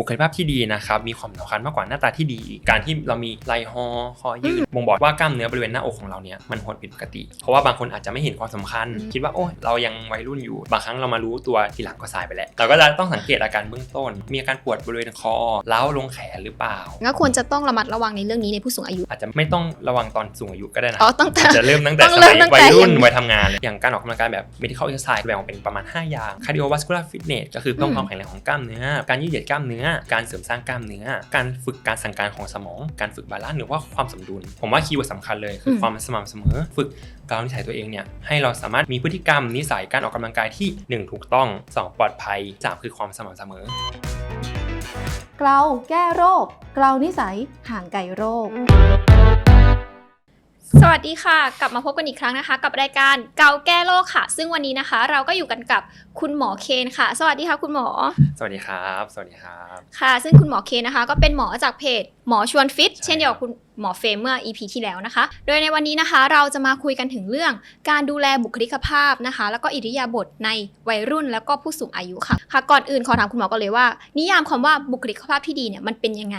บุคลิกภาพที่ดีนะครับมีความสำคัญมากกว่าหน้าตาที่ดี การที่เรามีไหล่ฮอคอยืดบ่งบอกว่ากล้ามเนื้อบริเวณหน้าอกของเราเนี่ยมันหดผิดปกติ เพราะว่าบางคนอาจจะไม่เห็นความสำคัญอืมคิดว่าโอ้เรายังวัยรุ่นอยู่ บางครั้งเรามารู้ตัวทีหลังก็สายไปแล้วเราก็จะต้องสังเกตอาการเบื้องต้น มีอาการปวดบริเวณคอเล้าวลงแขนหรือเปล่าก็ควรจะต้องระมัดระวังในเรื่องนี้ในผู้สูงอายุ อาจจะไม่ต้องระวังตอนสูงอายุก็ได้นะอ๋อตั้งแต่อาจจะเริ่มตั้งแต่ต้องสเริ่มัมยตั้งแต่วัยรุ่นยังวัยทำงานเลยอย่างการออกกำลังกายแบบ medical exercise แบ่งออกเป็นประมาณ 5 อย่าง cardiovascular fitness ก็คือเพิ่มอืมความแข็งแรงของกล้ามเนื้อการยืดเหยียดกล้ามเนื้อการเสริมสร้างกล้ามเนื้อ การฝึกการสั่งการของสมอง การฝึกบาลานซ์หรือว่าความสมดุล ผมว่าคีย์เวิร์ดสำคัญเลยคืออมความสม่ำเสมอ ฝึกการนิสัยตัวเองเนี่ยให้เราสามารถมีพฤติกรรมนิสัยการออกกำลังกายที่ 1 ถูกต้อง 2 ปลอดภัย 3 คือความสม่ำเสมอเกลาแก้โรคเกลานิสัยห่างไกลโรค สวัสดีค่ะ กลับมาพบกันอีกครั้งนะคะ กับรายการเกาแก้โรคค่ะ ซึ่งวันนี้นะคะ เราก็อยู่กันกับคุณหมอเคนค่ะ สวัสดีค่ะคุณหมอ สวัสดีครับ สวัสดีครับ ค่ะ ซึ่งคุณหมอเคนนะคะ ก็เป็นหมอจากเพจหมอชวนฟิตใช่เช่นเดียวกับคุณ หมอเฟรมเมื่อ EP ที่แล้วนะคะ โดยในวันนี้นะคะ เราจะมาคุยกันถึงเรื่องการดูแลบุคลิกภาพนะคะ แล้วก็อิริยาบถในวัยรุ่นแล้วก็ผู้สูงอายุค่ะ ค่ะ ก่อนอื่นขอถามคุณหมอก่อนเลยว่า นิยามคำว่าบุคลิกภาพที่ดีเนี่ยมันเป็นยังไง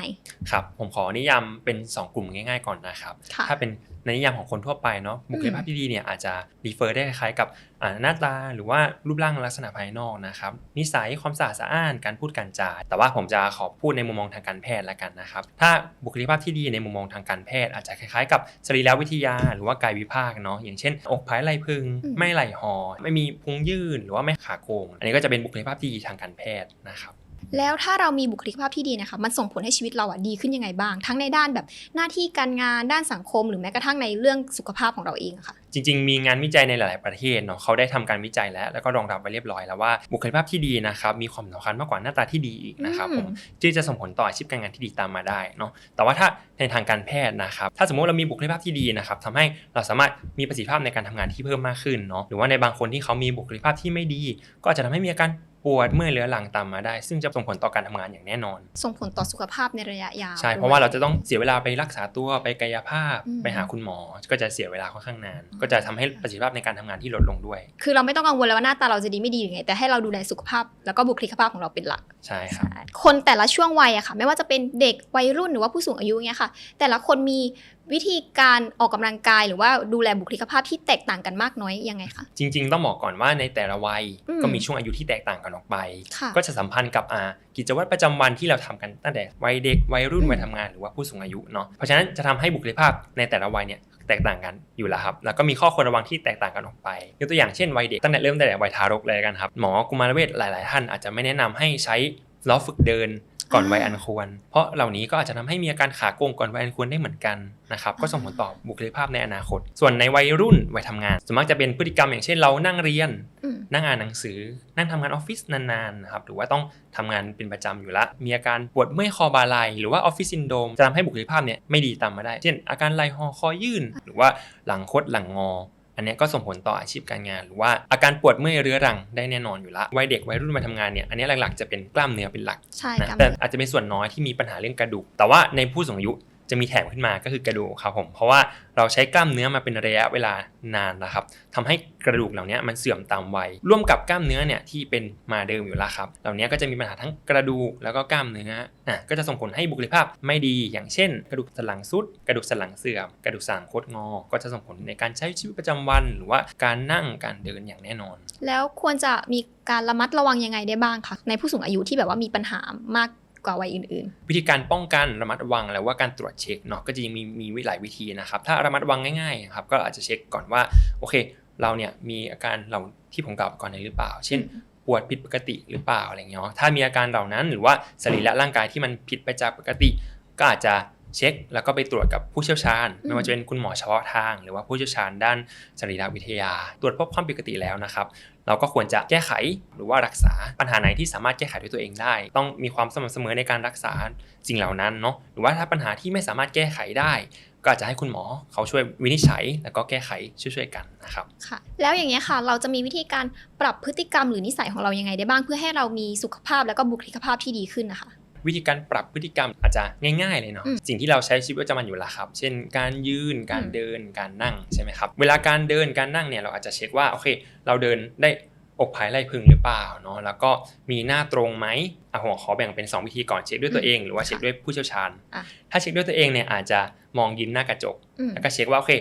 ครับ ผมขอนิยามเป็น 2 กลุ่มง่าย ๆ ก่อนนะครับค่ะถ้าเป็นในนิยามของคนทั่วไปเนาะบุคลิกภาพที่ดีเนี่ยอาจจะรีเฟอร์ได้คล้ายๆกับอ่า หน้าตาหรือว่ารูปร่างลักษณะภายนอกนะครับนิสัยความสะอาดสะอ้านการพูดการจาแต่ว่าผมจะขอพูดในมุมมองทางการแพทย์ละกันนะครับถ้าบุคลิกภาพที่ดีในมุมมองทางการแพทย์อาจจะคล้ายๆกับสรีรวิทยาหรือว่ากายวิภาคเนาะอย่างเช่น อกผายไหล่พึงอืมไม่ไหล่หอ ไม่มีพุงยื่นหรือว่าไม่ขาโกง อันนี้ก็จะเป็นบุคลิกภาพที่ดีทางการแพทย์นะครับ แล้วถ้าเรามีบุคลิกภาพที่ดีนะคะ มันส่งผลให้ชีวิตเราอะดีขึ้นยังไงบ้าง ทั้งในด้านแบบหน้าที่การงานด้านสังคม หรือแม้กระทั่งในเรื่องสุขภาพของเราเองอะค่ะ จริง ๆ มีงานวิจัยในหลาย ๆ ประเทศเนาะเขาได้ทำการวิจัยแล้ว แล้วก็รองรับไว้เรียบร้อยแล้วว่าบุคลิกภาพที่ดีนะครับมีความสำคัญมากกว่าหน้าตาที่ดีอีกนะครับอืมผมที่จะส่งผลต่ออาชีพการงานที่ดีตามมาได้เนาะแต่ว่าถ้าในทางการแพทย์นะครับถ้าสมมติเรามีบุคลิกภาพที่ดีนะครับทำให้เราสามารถมีประสิทธิภาพในการทำงานที่เพิ่มมากขึ้นเนาะหรือว่าในบางคนที่เขามีบุคลิกภาพที่ไม่ดี ก็อาจจะทำให้มีอาการ ปวดเมื่อยเรื้อรังตามมาได้ ซึ่งจะส่งผลต่อการทำงานอย่างแน่นอน ส่งผลต่อสุขภาพในระยะยาวใช่ด้วยเพราะว่าเราจะต้องเสียเวลาไปรักษาตัวไปกายภาพอืมไปหาคุณหมอ ก็จะเสียเวลาค่อนข้างนาน ก็จะทำให้ประสิทธิภาพในการทำงานที่ลดลงด้วย คือเราไม่ต้องกังวลแล้วว่าหน้าตาเราจะดีไม่ดีหรือไงแต่ให้เราดูแลสุขภาพแล้วก็บุคลิกภาพของเราเป็นหลักใช่ครับใช่คนแต่ละช่วงวัยอะค่ะ ไม่ว่าจะเป็นเด็กวัยรุ่นหรือว่าผู้สูงอายุเงี้ยค่ะ แต่ละคนมี วิธีการออกกำลังกายหรือว่าดูแลบุคลิกภาพที่แตกต่างกันมากน้อยยังไงคะจริง ๆ ต้องบอกก่อนว่าในแต่ละวัยอืมก็มีช่วงอายุที่แตกต่างกันออกไปค่ะก็จะสัมพันธ์กับอ่ากิจวัตรประจำวันที่เราทำกันตั้งแต่วัยเด็กวัยรุ่นอืมวัยทำงานหรือว่าผู้สูงอายุเนาะเพราะฉะนั้นจะทำให้บุคลิกภาพในแต่ละวัยเนี่ยแตกต่างกันอยู่แล้วครับ แล้วก็มีข้อควรระวังที่แตกต่างกันออกไป ยกตัวอย่างเช่นวัยเด็กตั้งแต่เริ่มตั้งแต่วัยทารกเลยกันครับ หมอกุมารเวชหลาย ๆ ท่านอาจจะไม่แนะนำให้ใช้ล้อฝึกเดิน ก่อนวัยอันควร เพราะเหล่านี้ก็อาจจะทำให้มีอาการขาโกงก่อนวัยอันควรได้เหมือนกันนะครับก็ส่งผลต่อบุคลิกภาพในอนาคต ส่วนในวัยรุ่นวัยทำงานส่วนมากจะเป็นพฤติกรรมอย่างเช่นเรานั่งเรียนอืมนั่งอ่านหนังสือ นั่งทำงานออฟฟิศนานๆนะครับหรือว่าต้องทำงานเป็นประจำอยู่ละมีอาการปวดเมื่อยคอบาไหลหรือว่าออฟฟิศซินโดรมจะทำให้บุคลิกภาพเนี่ยไม่ดีตามมาได้ เช่น อาการไหล่หอคอยื่น หรือว่าหลังคดหลังงอ อันเนี้ยก็ส่งผลต่ออาชีพการงาน หรือว่าอาการปวดเมื่อยเรื้อรังได้แน่นอนอยู่ละวัยเด็กวัยรุ่นวัยทำงานเนี่ยอันเนี้ยหลักๆจะเป็นกล้ามเนื้อเป็นหลักใช่นะกล้ามแต่เนื้ออาจจะเป็นส่วนน้อยที่มีปัญหาเรื่องกระดูก แต่ว่าในผู้สูงอายุ จะมีแถมขึ้นมาก็คือกระดูกครับผมเพราะว่าเราใช้กล้ามเนื้อมาเป็นระยะเวลานานนะครับทำให้กระดูกเหล่านี้มันเสื่อมตามวัยร่วมกับกล้ามเนื้อเนี่ยที่เป็นมาเดิมอยู่แล้วครับเหล่านี้ก็จะมีปัญหาทั้งกระดูกแล้วก็กล้ามเนื้ออะก็จะส่งผลให้บุคลิกภาพไม่ดีอย่างเช่น กระดูกสันหลังซุด กระดูกสันหลังเสื่อม กระดูกสันหลังคดงอ ก็จะส่งผลในการใช้ชีวิตประจำวัน หรือว่าการนั่งการเดินอย่างแน่นอน แล้วควรจะมีการระมัดระวังยังไงได้บ้างคะในผู้สูงอายุที่แบบว่ามีปัญหามาก กว่าวัยอื่นวิธีการป้องกันระมัดระวังแล้วว่าการตรวจเช็คเนาะก็จะมีมีหลายวิธีนะครับ ถ้าระมัดระวังง่ายๆครับก็อาจจะเช็คก่อนว่าโอเค เราเนี่ยมีอาการเหล่าที่ผมกล่าวไปก่อนในหรือเปล่าๆเช่นปวดผิดปกติหรือเปล่าอะไรเงี้ยเนาะถ้ามีอาการเหล่านั้นหรือว่าสรีระร่างกายที่มันผิดไปจากปกติ ก็อาจจะ เช็ค แล้วก็ไปตรวจกับผู้เชี่ยวชาญอืมไม่ว่าจะเป็นคุณหมอเฉพาะทาง หรือว่าผู้เชี่ยวชาญด้านสรีรวิทยา ตรวจพบความผิดปกติแล้วนะครับ เราก็ควรจะแก้ไขหรือว่ารักษาปัญหาไหนที่สามารถแก้ไขด้วยตัวเองได้ ต้องมีความสม่ำเสมอในการรักษาสิ่งเหล่านั้นเนาะหรือว่าถ้าปัญหาที่ไม่สามารถแก้ไขได้ก็อาจจะให้คุณหมอเขาช่วยวินิจฉัย แล้วก็แก้ไขช่วยๆกันนะครับค่ะ แล้วอย่างเงี้ยค่ะ เราจะมีวิธีการปรับพฤติกรรมหรือนิสัยของเรายังไงได้บ้าง เพื่อให้เรามีสุขภาพแล้วก็บุคลิกภาพที่ดีขึ้นนะคะ วิธีการปรับพฤติกรรมอาจจะง่ายๆเลยเนาะอืมสิ่งที่เราใช้ชีวิตประจำวันอยู่แล้วครับ เช่น การยืนการอืมเดินการนั่งใช่ไหมครับเวลาการเดินการนั่งเนี่ยเราอาจจะเช็คว่าโอเค เราเดินได้อกผายไหล่พึงหรือเปล่าเนาะแล้วก็มีหน้าตรงไหมอะผมขอแบ่งเป็น 2 วิธีก่อนเช็คด้วยตัวเองหรือว่าเช็คด้วยผู้เชี่ยวชาญอะถ้าเช็คด้วยตัวเองเนี่ยอาจจะมองยืนหน้ากระจกอืมแล้วก็เช็คว่าโอเค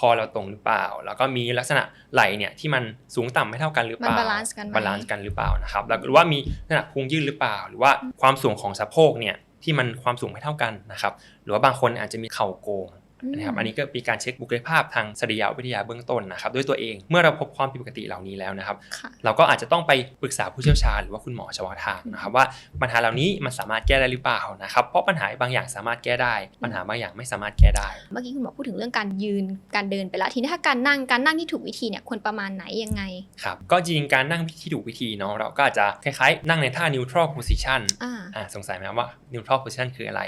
คอเราตรงหรือเปล่า แล้วก็มีลักษณะไหล่เนี่ยที่มันสูงต่ำไม่เท่ากันหรือเปล่ามัน balance กันไหมบาลานซ์กันหรือเปล่านะครับแล้วหรือว่ามีลักษณะพุงยืดหรือเปล่า หรือว่าความสูงของสะโพกเนี่ยที่มันความสูงไม่เท่ากันนะครับ หรือว่าบางคนอาจจะมีเข่าโกง นะครับอันนี้ก็มีการเช็คบุคลิกภาพทางสรีรวิทยาเบื้องต้นนะครับด้วยตัวเองเมื่อเราพบความผิดปกติเหล่านี้แล้วนะครับค่ะเราก็อาจจะต้องไปปรึกษาผู้เชี่ยวชาญหรือว่าคุณหมอเฉพาะทางนะครับว่าปัญหาเหล่านี้มันสามารถแก้ได้หรือเปล่านะครับเพราะปัญหาบางอย่างสามารถแก้ได้ ปัญหาบางอย่างไม่สามารถแก้ได้ เมื่อกี้คุณหมอพูดถึงเรื่องการยืนการเดินไปแล้วทีนี้ถ้าการนั่งการนั่งที่ถูกวิธีเนี่ยควรประมาณไหนยังไงครับก็จริงๆการนั่งที่ถูกวิธีเนาะเราก็อาจจะคล้ายๆ นั่งในท่า neutral position อ่าอ่าสงสัยไหมว่า neutral position คืออะไร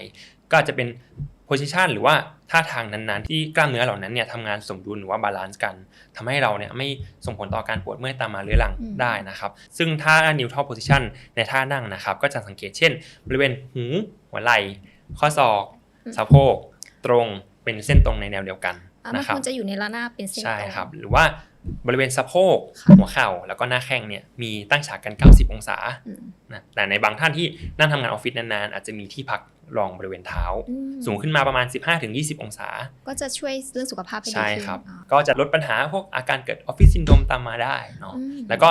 ก็อาจจะเป็น position หรือว่าท่าทางนั้นๆ ที่กล้ามเนื้อเหล่านั้นเนี่ยทำงานสมดุลหรือว่าบาลานซ์กันทำให้เราเนี่ยไม่ส่งผลต่อการปวดเมื่อยตามมาเรื้อรังอืมได้นะครับ ซึ่งท่า neutral position ในท่านั่งนะครับ ก็จะสังเกตเช่น บริเวณหูหัวไหล่ข้อศอกสะโพกตรงเป็นเส้นตรงในแนวเดียวกันอ่ามันนะคครับวรจะอยู่ในระนาบเป็นเส้นใช่ตรงครับ หรือว่า บริเวณสะโพกค่ะหัวเข่าแล้วก็หน้าแข้งเนี่ยมีตั้งฉากกัน 90 องศาอืมนะแต่ในบางท่านที่นั่งทำงานออฟฟิศนานๆ อาจจะมีที่พักรองบริเวณเท้าอืมสูงขึ้นมาประมาณ 15-20 องศา ก็จะช่วยเรื่องสุขภาพให้ดีใช่ขึ้นครับอ่าก็จะลดปัญหาพวกอาการเกิดออฟฟิศซินโดรมตามมาได้เนาะอืมแล้วก็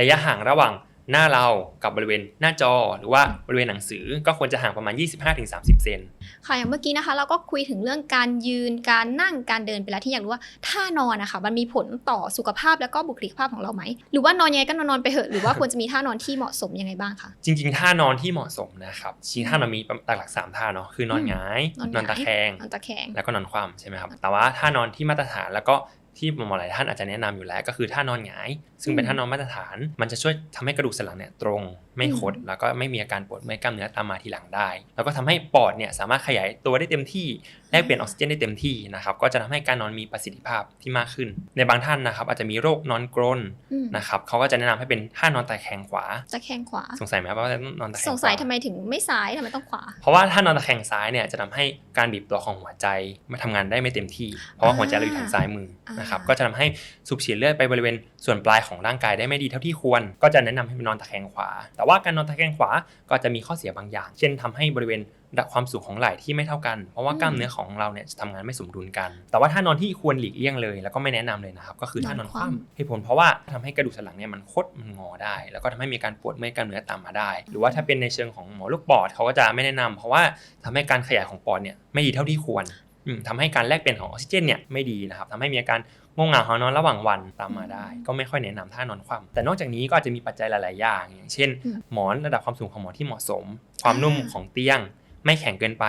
ระยะห่างระหว่างหน้าเรากับบริเวณหน้าจอ หรือว่าบริเวณหนังสือก็ควรจะห่างประมาณ 25-30 เซน ค่ะอย่างเมื่อกี้นะคะ เราก็คุยถึงเรื่องการยืนการนั่งการเดินไปแล้วที่อยากรู้ว่าท่านอนนะคะมันมีผลต่อสุขภาพแล้วก็บุคลิกภาพของเราไหมหรือว่านอนยังไงก็นอนๆไปเหอะหรือว่าควรจะมีท่านอนที่เหมาะสมยังไงบ้างคะจริงๆท่านอนที่เหมาะสมนะครับจริงๆท่านอนมีหลักๆ3ท่าเนาะคือนอนหงายนอนหงายนอนตะแคงนอนตะแคงแล้วก็นอนคว่ำใช่ไหมครับแต่ว่าท่านอนที่มาตรฐานแล้วก็ที่หมอหลายท่านอาจจะแนะนำอยู่แล้วก็คือท่านอนหงาย ซึ่งเป็นท่านอนมาตรฐาน มันจะช่วยทำให้กระดูกสันหลังเนี่ยตรงไม่คดแล้วก็ไม่มีอาการปวดเมื่อยกล้ามเนื้อตามมาทีหลังได้ แล้วก็ทำให้ปอดเนี่ยสามารถขยายตัวได้เต็มที่แลกเปลี่ยนออกซิเจนได้เต็มที่นะครับก็จะทำให้การนอนมีประสิทธิภาพที่มากขึ้น ในบางท่านนะครับ อาจจะมีโรคนอนกรนอืมนะครับเขาก็จะแนะนำให้เป็นท่านอนตะแคงขวาตะแคงขวาสงสัยไหมครับว่าต้องนอนตะแคงขสวางสัยทำไมถึงไม่ซ้ายทำไมต้องขวา เพราะว่าถ้านอนตะแคงซ้ายเนี่ยจะทำให้การบีบตัวของหัวใจมาทำงานได้ไม่เต็มที่ เพราะว่าหัวใจเราอยู่ทางซ้ายมือนะครับอ่าก็จะทำให้สูบฉีดเลือดไปบริเวณส่วนปลายของร่างกายได้ไม่ดีเท่าที่ควร ก็จะแนะนำให้ไปนอนตะแคงขวาแต่ว่าการนอนตะแคงขวาก็จะมีข้อเสียบางอย่าง เช่นทำให้บริเวณระดับความสูงของไหล่ที่ไม่เท่ากัน เพราะว่ากล้ามเนื้อของเราเนี่ยจะทำงานไม่สมดุลกัน แต่ว่าถ้านอนที่ควรหลีกเลี่ยงเลย แล้วก็ไม่แนะนำเลยนะครับ ก็คือท่านอนคว่ำเหตุผลเพราะว่าทำให้กระดูกสันหลังเนี่ยมันคดมันงอได้ แล้วก็ทำให้มีการปวดเมื่อยกล้ามเนื้อตามมาได้ หรือว่าถ้าเป็นในเชิงของหมอลูกปอดเขาก็จะไม่แนะนำเพราะว่าทำให้การขยายของปอดเนี่ยไม่ดีเท่าที่ควรอืมทำให้การแลกเปลี่ยนของออกซิเจนเนี่ยไม่ดีนะครับทำให้มีอาการง่วงเหงาหอนอนระหว่างวันตามมาได้ ก็ไม่ค่อยแนะนำท่านอนคว่ำแต่นอกจากนี้ก็อาจจะมีปัจจัยหลาย ๆ อย่าง อย่างเช่นอืมหมอนระดับความสูงของหมอนที่เหมาะสม ความนุ่มของเตียง ไม่แข็งเกินไป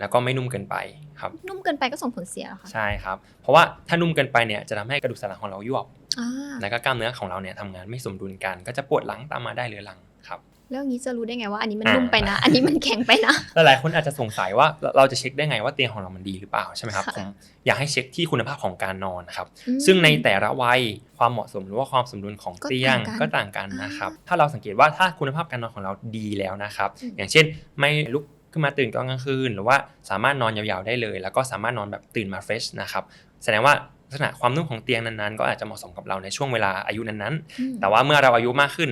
แล้วก็ไม่นุ่มเกินไปครับนุ่มเกินไปก็ส่งผลเสียเหรอคะใช่ครับเพราะว่าถ้านุ่มเกินไปเนี่ยจะทำให้กระดูกสันหลังของเรายวบอ่าแล้วก็กล้ามเนื้อของเราเนี่ยทำงานไม่สมดุลกัน ก็จะปวดหลังตามมาได้เรื้อรังครับ แล้วอย่างนี้จะรู้ได้ไงว่าอันนี้มันอ่านุ่มไปนะ อันนี้มันแข็งไปนะ หลายๆคนอาจจะสงสัยว่าเราเราจะเช็คได้ไงว่าเตียงของเรามันดีหรือเปล่าใช่ไหมครับค่ะผมอยากให้เช็คที่คุณภาพของการนอนนะครับอืมซึ่งในแต่ละวัยความเหมาะสมหรือว่าความสมดุลของก็เตียงต่างกันก็ต่างกันนะครับอ่าถ้าเราสังเกตว่าถ้าคุณภาพการนอนของเราดีแล้วนะครับอืมอย่างเช่นไม่ลุกขึ้นมาตื่นตอนกลางคืน หรือว่าสามารถนอนยาวๆได้เลย แล้วก็สามารถนอนแบบตื่นมาเฟรชนะครับ แสดงว่าลักษณะความนุ่มของเตียงนั้นๆ ก็อาจจะเหมาะสมกับเราในช่วงเวลาอายุนั้นอืมๆแต่ว่าเมื่อเราอายุมากขึ้น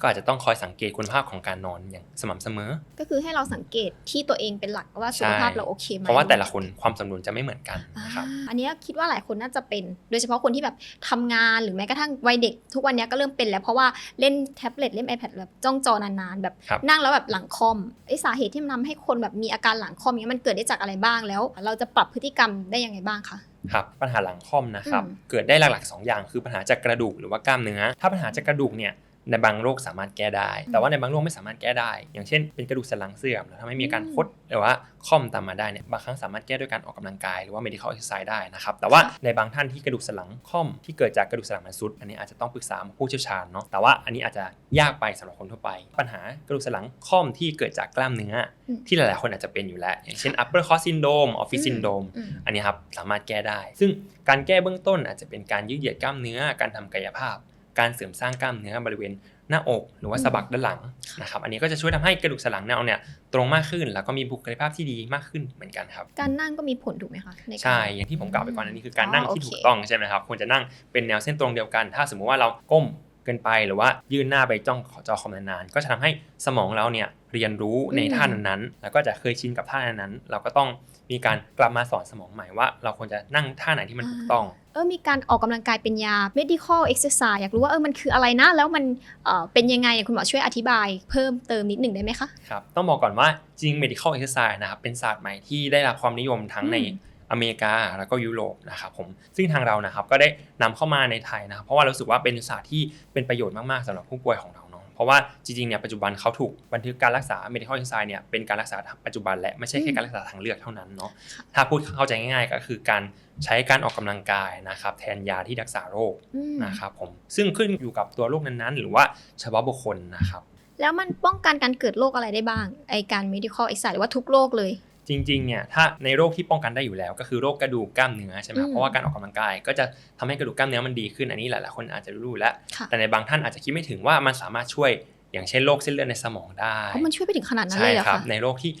ก็อาจจะต้องคอยสังเกตคุณภาพของการนอนอย่างสม่ำเสมอ ก็คือให้เราสังเกตที่ตัวเองเป็นหลักว่าสุขภาพเราโอเคไหมเพราะว่าแต่ละคนความสมดุลจะไม่เหมือนกันนะครับอ่าอันเนี้ยคิดว่าหลายคนน่าจะเป็น โดยเฉพาะคนที่แบบทำงานหรือแม้กระทั่งวัยเด็ก ทุกวันเนี้ยก็เริ่มเป็นแล้วเพราะว่าเล่นแท็บเล็ตเล่น iPad แบบจ้องจอนานๆแบบครับนั่งแล้วแบบหลังคอมไอสาเหตุที่มันทำให้คนแบบมีอาการหลังคอมเนี้ยมันเกิดได้จากอะไรบ้างแล้ว เราจะปรับพฤติกรรมได้ยังไงบ้างคะครับปัญหาหลังค่อมนะครับอืมเกิดได้หลักๆ 2 อย่างคือปัญหาจากกระดูกหรือว่ากล้ามเนื้อ ถ้าปัญหาจากกระดูกเนี่ย ในบางโรคสามารถแก้ได้ แต่ว่าในบางโรคไม่สามารถแก้ได้ อย่างเช่น เป็นกระดูกสันหลังเสื่อมแล้วทำให้มีอาการคดหรือว่าค่อมตามมาได้เนี่ยบางครั้งสามารถแก้ด้วยการออกกำลังกายหรือว่า medical exercise ได้นะครับแต่ว่าในบางท่านที่กระดูกสันหลังค่อมที่เกิดจากกระดูกสันหลังมันซุดอันนี้อาจจะต้องปรึกษาผู้เชี่ยวชาญเนาะแต่ว่าอันนี้อาจจะยากไปสำหรับคนทั่วไป ปัญหากระดูกสันหลังค่อมที่เกิดจากกล้ามเนื้ออมที่หลายๆ คนอาจจะเป็นอยู่แล้ว อย่างเช่น upper core syndrome office syndrome อืมอันนี้ครับสามารถแก้ได้ ซึ่งการแก้เบื้องต้นอาจจะเป็นการยืดเหยียดกล้ามเนื้อการทำกายภาพ การเสริมสร้างกล้ามเนื้อบริเวณหน้าอกหรือว่าสะบักด้านหลังนะครับอันนี้ก็จะช่วยทำให้กระดูกสันหลังเราเนี่ยตรงมากขึ้น แล้วก็มีบุคลิกภาพที่ดีมากขึ้นเหมือนกันครับ การนั่งก็มีผลถูกไหมคะในการใช่อย่างที่ผมกล่าวไปก่อนอันนี้คือการนั่งที่อ๋อโอเคถูกต้องใช่ไหมครับควรจะนั่งเป็นแนวเส้นตรงเดียวกัน ถ้าสมมุติว่าเราก้มเกินไปหรือว่ายื่นหน้าไปจ้องจอคอมนานๆก็จะทำให้สมองเราเนี่ยเรียนรู้ในท่านั้นๆแล้วก็จะเคยชินกับท่านั้นๆเราก็ต้องมีการกลับมาสอนสมองใหม่ว่า เราควรจะนั่งท่าไหนที่มันถูกต้อง เออมีการออกกำลังกายเป็นยา medical exercise อยากรู้ว่าเออมันคืออะไรนะ แล้วมันเออเป็นยังไงคุณหมอช่วยอธิบายเพิ่มเติมนิดหนึ่งได้ไหมคะ ครับ ต้องบอกก่อนว่าจริง medical exercise นะครับเป็นศาสตร์ใหม่ที่ได้รับความนิยมทั้งในอืมอเมริกาแล้วก็ยุโรปนะครับผมซึ่งทางเรานะครับก็ได้นำเข้ามาในไทยนะครับเพราะว่าเรารู้สึกว่าเป็นศาสตร์ที่เป็นประโยชน์มากๆสำหรับผู้ป่วยของเรา เนาะเพราะว่าจริงๆเนี่ยปัจจุบันเขาถูกบันทึกการรักษา medical exercise เนี่ยเป็นการรักษาปัจจุบันและไม่ใช่แค่การรักษาทางเลือกเท่านั้นเนาะถ้าพูดเข้าใจง่ายๆ ก็คือการใช้การออกกำลังกายนะครับแทนยาที่รักษาโรคอืมนะครับผมซึ่งขึ้นอยู่กับตัวโรคนั้นๆ หรือว่าเฉพาะบุคคลนะครับแล้วมันป้องกันการเกิดโรคอะไรได้บ้างไอการ medical exercise หรือว่าทุกโรคเลย จริงๆเนี่ยถ้าในโรคที่ป้องกันได้อยู่แล้ว ก็คือโรคกระดูกกล้ามเนื้อใช่ไหมครับอืมเพราะว่าการออกกำลังกาย ก็จะทำให้กระดูกกล้ามเนื้อมันดีขึ้นอันนี้หลายๆคนอาจจะรู้แล้วค่ะแต่ในบางท่านอาจจะคิดไม่ถึงว่ามันสามารถช่วยอย่างเช่นโรคเส้นเลือดในสมองได้เพราะมันช่วยไปถึงขนาดนั้นใช่เลยเหรอครับคะในโรคที่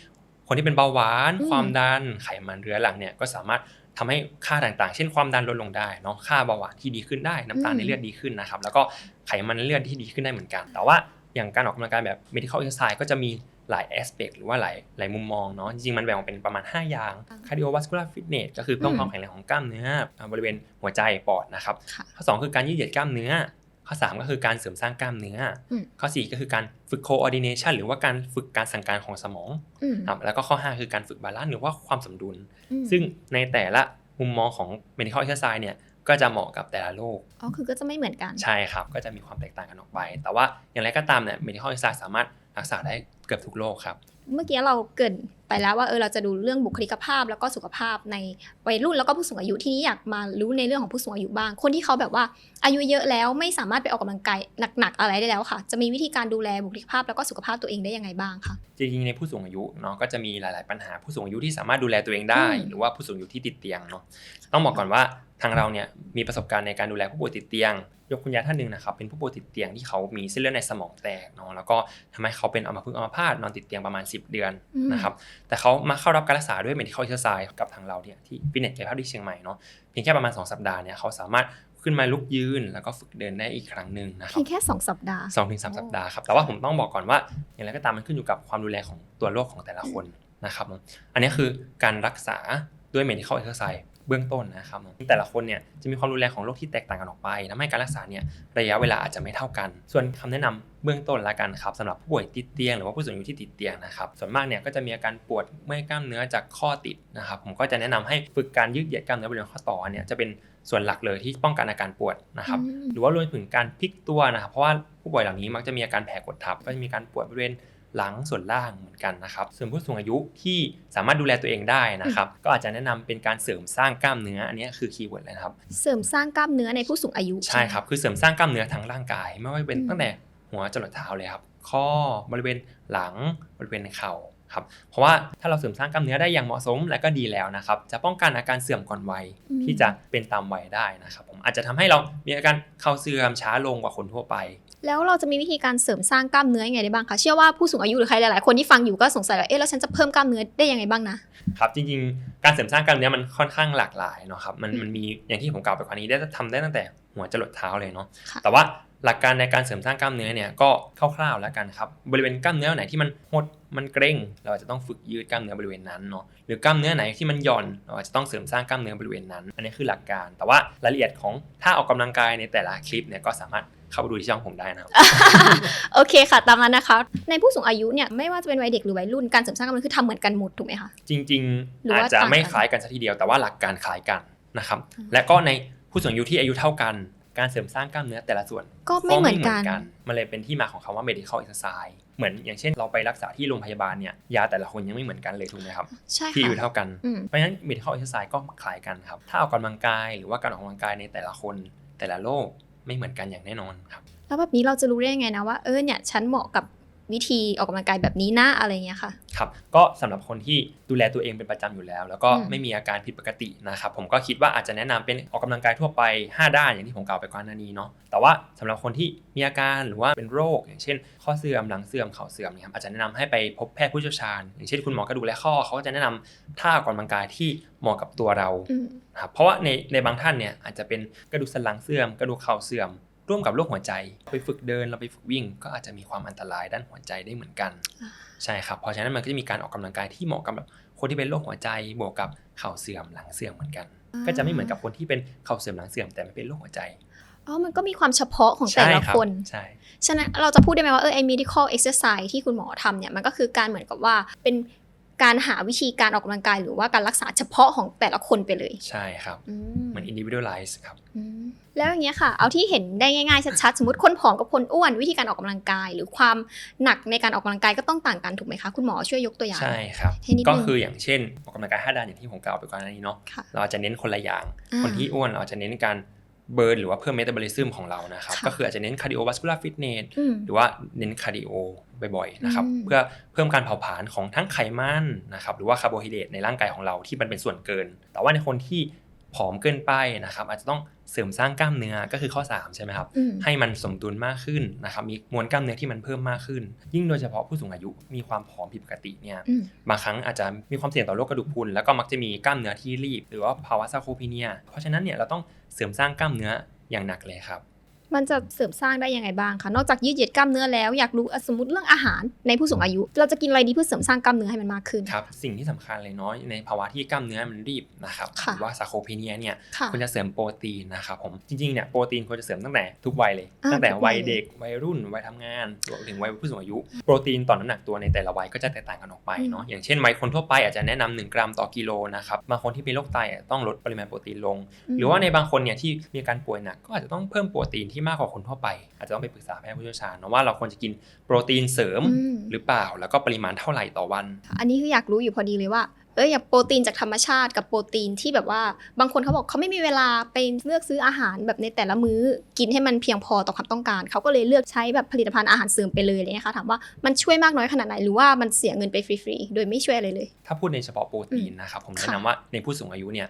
คนที่เป็นเบาหวานอืมความดันไขมันเรื้อรังเนี่ยก็สามารถทำให้ค่าต่างๆ เช่นความดันลดลงได้เนาะค่าเบาหวานที่ดีขึ้นได้น้ำตาลในเลือดดีขึ้นนะครับแล้วก็ไขมันในเลือดที่ดีขึ้นได้เหมือนกัน แต่ว่า อย่างการออกกำลังกายแบบ medical exercise ก็จะมีหลาย aspect หรือว่าหลายหลายมุมมองเนาะจริงๆ มันแบ่งออกเป็นประมาณ 5 อย่าง cardiovascular fitness ก็คือเพิ่มความแข็งแรงของกล้ามเนื้ออ่าบริเวณหัวใจปอดนะครับค่ะข้อ 2 คือการยืดเหยียดกล้ามเนื้อ ข้อ 3 ก็คือการเสริมสร้างกล้ามเนื้ออมข้อ 4 ก็คือการฝึก coordination หรือว่าการฝึกการสั่งการของสมองอืมครับแล้วก็ข้อ 5 คือการฝึกบาลานซ์หรือว่าความสมดุลอืมซึ่งในแต่ละมุมมองของ medical exercise เนี่ย ก็จะเหมาะกับแต่ละโรคอ๋อคือก็จะไม่เหมือนกัน ใช่ครับ ก็จะมีความแตกต่างกันออกไป แต่ว่าอย่างไรก็ตามเนี่ย medical exercise สามารถรักษาได้เกือบทุกโรคครับ เมื่อกี้เราเกรินไปแล้วว่าเออเราจะดูเรื่องบุคลิกภาพแล้วก็สุขภาพในวัยรุ่นแล้วก็ผู้สูงอายุที่นี้อยากมารู้ในเรื่องของผู้สูงอายุบ้าง คนที่เขาแบบว่าอายุเยอะแล้วไม่สามารถไปออกกำลังกายหนักๆอะไรได้แล้วค่ะ จะมีวิธีการดูแลบุคลิกภาพแล้วก็สุขภาพตัวเองได้ยังไงบ้างคะจริงๆในผู้สูงอายุเนาะก็จะมีหลาย ๆปัญหาผู้สูงอายุที่สามารถดูแลตัวเองได้อืมหรือว่าผู้สูงอายุที่ติดเตียงเนาะต้องบอกก่อนว่า ทางเราเนี่ยมีประสบการณ์ในการดูแลผู้ป่วยติดเตียง ยกคุณยายท่านหนึ่งนะครับเป็นผู้ป่วยติดเตียงที่เขามีเส้นเลือดในสมองแตกเนาะแล้วก็ทำให้เขาเป็นอัมพฤกษ์อัมพาตนอนติดเตียงประมาณ 10 เดือนอืมนะครับแต่เขามาเข้ารับการรักษาด้วย medical exercise กับทางเราเนี่ยที่ฟิตเนสกายภาพที่เชียงใหม่เนาะเพียงแค่ประมาณ 2 สัปดาห์เนี่ยเขาสามารถขึ้นมาลุกยืนแล้วก็ฝึกเดินได้อีกครั้งหนึ่งนะครัเพีบยงแค่สองสัปดาห์สองถึงสามสัปดาห์ครับแต่ว่าผมต้องบอกก่อนว่าอย่างไรก็ตามมันขึ้นอยู่กับความดูแลของตัวโรคของแต่ละคนนะครับอันนี้คือการรักษาด้วย medical exercise เบื้องต้นนะครับแต่ละคนเนี่ยจะมีความรุนแรงของโรคที่แตกต่างกันออกไปทำให้การรักษาเนี่ยระยะเวลาอาจจะไม่เท่ากัน ส่วนคำแนะนำเบื้องต้นละกันครับสำหรับผู้ป่วยติดเตียงหรือว่าผู้สูงอายุที่ติดเตียงนะครับส่วนมากเนี่ยก็จะมีอาการปวดเมื่อยกล้ามเนื้อจากข้อติดนะครับผมก็จะแนะนำให้ฝึกการยืดเหยียดกล้ามเนื้อบริเวณข้อต่อเนี่ยจะเป็นส่วนหลักเลยที่ป้องกันอาการปวดนะครับอืมหรือว่ารวมถึงการพลิกตัวนะครับเพราะว่าผู้ป่วยเหล่านี้มักจะมีอาการแผลกดทับก็จะมีการปวดบริเวณ หลังส่วนล่างเหมือนกันนะครับส่วนผู้สูงอายุที่สามารถดูแลตัวเองได้นะครับ ก็อาจจะแนะนำเป็นการเสริมสร้างกล้ามเนื้ออันนี้คือคีย์เวิร์ดเลยนะครับ เสริมสร้างกล้ามเนื้อในผู้สูงอายุ ใช่ครับ คือเสริมสร้างกล้ามเนื้อทั้งร่างกาย ไม่ว่าจะเป็นอืมตั้งแต่หัวจรดเท้าเลยครับ ข้อบริเวณหลังบริเวณเข่าครับ เพราะว่าถ้าเราเสริมสร้างกล้ามเนื้อได้อย่างเหมาะสมและก็ดีแล้วนะครับ จะป้องกันอาการเสื่อมก่อนวัยอืมที่จะเป็นตามวัยได้นะครับ ผมอาจจะทำให้เรามีอาการเข่าเสื่อมช้าลงกว่าคนทั่วไป แล้วเราจะมีวิธีการเสริมสร้างกล้ามเนื้อยังไงได้บ้างคะ เชื่อว่าผู้สูงอายุหรือใครหลายๆ คนที่ฟังอยู่ก็สงสัยว่าเอ๊ะแล้วฉันจะเพิ่มกล้ามเนื้อได้ยังไงบ้างนะ ครับจริงๆ การเสริมสร้างกล้ามเนื้อมันค่อนข้างหลากหลายเนาะครับมันอืมมันมีอย่างที่ผมกล่าวไปกว่านี้ได้ทำได้ตั้งแต่หัวจรดเท้าเลยเนาะค่ะแต่ว่าหลักการในการเสริมสร้างกล้ามเนื้อเนี่ยก็คร่าวๆแล้วกันครับบริเวณกล้ามเนื้อไหนที่มันหดมันเกร็งเราอาจจะต้องฝึกยืดกล้ามเนื้อบริเวณนั้นเนาะหรือกล้ามเนื้อไหนที่มันหย่อนเราอาจจะต้องเสริมสร้างกล้ามเนื้อบริเวณนั้น อันนี้คือหลักการ แต่ว่ารายละเอียดของท่าออกกำลังกายในแต่ละคลิปเนี่ยก็สามารถ เข้าไปดูที่ช่องผมได้นะครับ โอเคค่ะ ตามนั้นนะคะ ในผู้สูงอายุเนี่ยไม่ว่าจะเป็นวัยเด็กหรือวัยรุ่นการเสริมสร้างกล้ามเนื้อคือทำเหมือนกันหมดถูกไหมคะ จริงหรืๆออาว่าจจะไม่ต่างกันคล้ายกันซะทีเดียวแต่ว่าหลักการคล้ายกันนะครับอืมและก็ในผู้สูงอายุที่อายุเท่ากัน การเสริมสร้างกล้ามเนื้อแต่ละส่วนก็ไม่เหมือนกันมันเลยเป็นที่มาของคำว่า medical exercise เหมือนอย่างเช่นเราไปรักษาที่โรงพยาบาลเนี่ยยาแต่ละคนยังไม่เหมือนกันเลยถูกไหมครับใช่ที่อายุค่ะเท่ากันอืมเพราะฉะนั้น medical exercise ก็คล้ายกันครับ ถ้าออกกำลังกายหรือว่าการออกกำลังกายในแต่ละคนแต่ละโรค ไม่เหมือนกันอย่างแน่นอนครับ แล้วแบบนี้เราจะรู้ได้ยังไงนะว่าเออเนี่ยฉันเหมาะกับ วิธีออกกำลังกายแบบนี้นะอะไรเงี้ยค่ะครับก็สำหรับคนที่ดูแลตัวเองเป็นประจำอยู่แล้ว แล้วก็อืมไม่มีอาการผิดปกตินะครับผมก็คิดว่าอาจจะแนะนำเป็นออกกำลังกายทั่วไป 5 ด้านอย่างที่ผมกล่าวไปก่อนหน้านี้เนาะแต่ว่าสำหรับคนที่มีอาการหรือว่าเป็นโรค อย่างเช่น ข้อเสื่อมหลังเสื่อมเข่าเสื่อมเนี่ยครับอาจจะแนะนำให้ไปพบแพทย์ผู้เชี่ยวชาญ อย่างเช่นคุณหมอกระดูกและข้อเขาก็จะแนะนำท่าออกกำลังกายที่เหมาะกับตัวเราอืมครับเพราะว่าในในบางท่านเนี่ยอาจจะเป็นกระดูกสันหลังเสื่อม กระดูกเข่าเสื่อม ร่วมกับโรคหัวใจ ไปฝึกเดินเราไปฝึกวิ่ง ก็อาจจะมีความอันตรายด้านหัวใจได้เหมือนกันอ่าใช่ครับเพราะฉะนั้นมันก็จะมีการออกกำลังกายที่เหมาะกับแบบคนที่เป็นโรคหัวใจบวกกับเข่าเสื่อมหลังเสื่อมเหมือนกัน ก็จะไม่เหมือนกับคนที่เป็นเข่าเสื่อมหลังเสื่อมแต่ไม่เป็นโรคหัวใจอ๋อ มันก็มีความเฉพาะของแต่ใช่ละรับคน ใช่ ฉะนั้นเราจะพูดได้ไหมว่าเออไอ้ medical exercise ที่คุณหมอทำเนี่ยมันก็คือการเหมือนกับว่าเป็น การหาวิธีการออกกำลังกาย หรือว่าการรักษาเฉพาะของแต่ละคนไปเลยใช่ครับอืมเหมือน individualize ครับ อืมแล้วอย่างเงี้ยค่ะ เอาที่เห็นได้ง่ายๆชัดๆสมมติคนผอมกับคนอ้วนวิธีการออกกำลังกาย หรือความหนักในการออกกำลังกายก็ต้องต่างกันถูกไหมคะคุณหมอช่วยยกตัวอย่าง ใช่ครับ ให้นิดนึงก็คืออย่างเช่นออกกำลังกาย5ด้านอย่างที่ผมกล่าวไปก่อนหน้านี้เนาะค่ะเราอาจจะเน้นคนละอย่างอ่าคนที่อ้วนเราอาจจะเน้นการ เบิร์นหรือว่าเพิ่มเมตาบอลิซึมของเรานะครับค่ะก็คืออาจจะเน้นคาร์ดิโอวัสคูลาร์ฟิตเนสอืมหรือว่าเน้นคาร์ดิโอบ่อยๆนะครับอืมเพื่อเพิ่มการเผาผลาญของทั้งไขมันนะครับหรือว่าคาร์โบไฮเดรตในร่างกายของเราที่มันเป็นส่วนเกิน แต่ว่าในคนที่ ผอมเกินไปนะครับอาจจะต้องเสริมสร้างกล้ามเนื้อก็คือข้อ 3 ใช่ไหมครับอืมให้มันสมดุลมากขึ้นนะครับมีมวลกล้ามเนื้อที่มันเพิ่มมากขึ้น ยิ่งโดยเฉพาะผู้สูงอายุมีความผอมผิดปกติเนี่ยอืมบางครั้งอาจจะมีความเสี่ยงต่อโรคกระดูกพรุนแล้วก็มักจะมีกล้ามเนื้อที่รีบ หรือว่าภาวะซาร์โคพีเนีย เพราะฉะนั้นเนี่ยเราต้องเสริมสร้างกล้ามเนื้ออย่างหนักเลยครับ มันจะเสริมสร้างได้ยังไงบ้างคะนอกจากยืดเหยียดกล้ามเนื้อแล้วอยากรู้อะสมมติเรื่องอาหารในผู้สูงอายุ เราจะกินอะไรดีเพื่อเสริมสร้างกล้ามเนื้อให้มันมากขึ้นครับสิ่งที่สำคัญเลยเนาะในภาวะที่กล้ามเนื้อมันรีบนะครับค่ะหรือว่าซาร์โคพีเนียเนี่ยค่ะควรจะเสริมโปรตีนนะครับผมจริงๆเนี่ยโปรตีนควรจะเสริมตั้งแต่ทุกวัยเลยอ่าตั้งแต่ทุกวัวัยยเด็กวัยรุ่นวัยทำงานรวมถึงวัยผู้สูงอายุ โปรตีนต่อน้ำหนักตัวในแต่ละวัยก็จะแตกต่างกันออกไปเนาะอย่างเช่นวัยคนทั่วไปอาจจะแนะนำ1กรัมต่อกิโลนะครับบางคนที่เป็นโรคไตอะต้องลดปริมาณโปรตีนลง หรือว่าในบางคนเนี่ยที่มีอาการป่วยหนักก็อาจจะต้องเพิ่มโปรตีนที่มากกว่าคนทั่วไป อาจจะต้องไปปรึกษาแพทย์ผู้เชี่ยวชาญเนอะว่าเราควรจะกินโปรตีนเสริมอืมหรือเปล่าแล้วก็ปริมาณเท่าไหร่ต่อวัน อันนี้คืออยากรู้อยู่พอดีเลยว่าเอออย่างโปรตีนจากธรรมชาติกับโปรตีนที่แบบว่าบางคนเขาบอกเขาไม่มีเวลาไปเลือกซื้ออาหารแบบในแต่ละมื้อกินให้มันเพียงพอต่อความต้องการ เขาก็เลยเลือกใช้แบบผลิตภัณฑ์อาหารเสริมไปเลยอะไรเลยนะคะถามว่ามันช่วยมากน้อยขนาดไหนหรือว่ามันเสียเงินไปฟรีๆโดยไม่ช่วยอะไรเลย ถ้าพูดในเฉพาะโปรตีนนะครับผมค่ะแนะนำว่าในผู้สูงอายุเนี่ย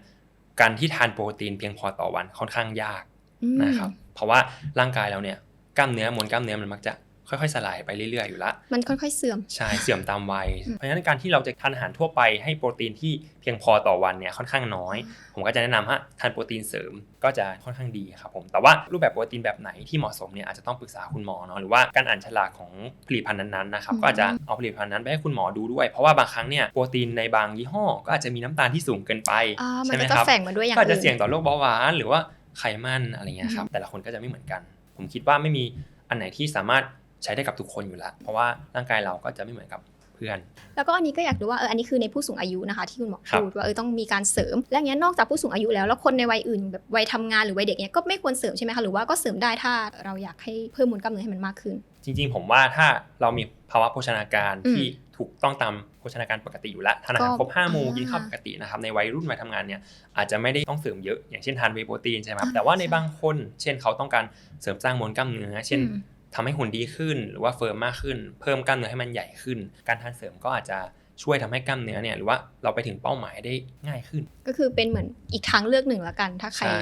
การที่ทานโปรตีนเพียงพอต่อวันค่อนข้างยากอืม นะครับ เพราะว่าร่างกายเราเนี่ยกล้ามเนื้อมวลกล้ามเนื้อมันมักจะค่อยๆ สลายไปเรื่อยๆ อยู่ละ มันค่อยๆ เสื่อม ใช่ เสื่อมตามวัยอืมเพราะฉะนั้นการที่เราจะทานอาหารทั่วไปให้โปรตีนที่เพียงพอต่อวันเนี่ยค่อนข้างน้อย ผมก็จะแนะนำว่าทานโปรตีนเสริมก็จะค่อนข้างดีครับผม แต่ว่ารูปแบบโปรตีนแบบไหนที่เหมาะสมเนี่ยอาจจะต้องปรึกษาคุณหมอเนาะ หรือว่าการอ่านฉลากของผลิตภัณฑ์นั้นๆ นะครับอืมก็อาจจะเอาผลิตภัณฑ์นั้นไปให้คุณหมอดูด้วย เพราะว่าบางครั้งเนี่ยโปรตีนในบางยี่ห้อ ก็อาจจะมีน้ำตาลที่สูงเกินไปอ่ามัใช่นไหมก็จะครับแฝงมาด้วยอย่างก็อาจจะอื่นเสี่ยงต่อโรคเบาหวานหรือว่า ไขมันอะไรเงี้ยครับแต่ละคนก็จะไม่เหมือนกัน ผมคิดว่าไม่มีอันไหนที่สามารถใช้ได้กับทุกคนอยู่แล้ว เพราะว่าร่างกายเราก็จะไม่เหมือนกับ เพื่อน แล้วก็อันนี้ก็อยากรู้ว่าเอออันนี้คือในผู้สูงอายุนะคะ ที่คุณหมอครับพูดว่าเออต้องมีการเสริม และอย่างเงี้ยนอกจากผู้สูงอายุแล้วแล้วคนในวัยอื่นแบบวัยทำงานหรือวัยเด็กเนี้ยก็ไม่ควรเสริมใช่ไหมคะหรือว่าก็เสริมได้ถ้าเราอยากให้เพิ่มมวลกล้ามเนื้อให้มันมากขึ้น จริง ๆ ผมว่าถ้าเรามีภาวะโภชนาการอืมที่ถูกต้องตามโภชนาการปกติอยู่แล้วทานอาหารก็ครบห้าหมู่อ่ากิกินข้าวปกตินะครับในวัยรุ่นวัยทำงานเนี่ยอาจจะไม่ได้ต้องเสริมเยอะอย่างเช่นทานเวย์โปรตีนใช่ไหมครับอ่าแต่ว่าในใช่บางคน เช่นเขาต้องการเสริมสร้างมวลกล้ามเนื้อเช่นอืม ทำให้หุ่นดีขึ้น หรือว่าเฟิร์มมากขึ้น เพิ่มกล้ามเนื้อให้มันใหญ่ขึ้น การทานเสริมก็อาจจะช่วยทำให้กล้ามเนื้อเนี่ยหรือว่าเราไปถึงเป้าหมายได้ง่ายขึ้น ก็คือเป็นเหมือนอีกทางเลือกหนึ่งละกัน ถ้าใครใช่